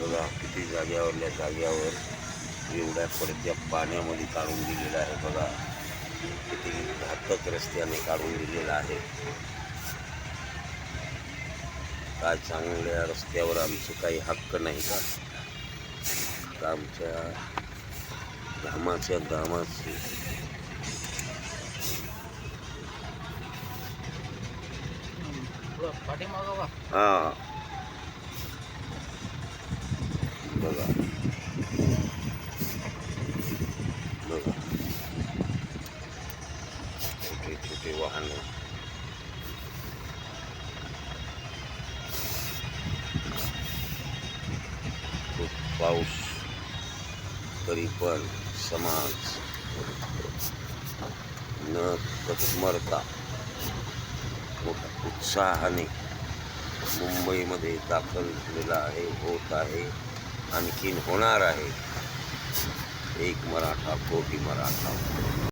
बघा किती जाग्यावरल्या जाग्यावर एवढ्या पडत्या पाण्यामध्ये काढून दिलेलं आहे बघा. किती घातक रस्त्याने काढून दिलेलं आहे. काय चांगल्या रस्त्यावर आमचं काही हक्क नाही का? आमच्या घामाच्या घामाचे. हा. बघा. बघा. छोटे छोटे वाहन. खूप पाऊस तरी पण समाज न कचमरता मोठ्या उत्साहाने मुंबईमध्ये दाखल झालेला आहे होत आहे. आणखीन होणार आहे. एक मराठा कोटी मराठा.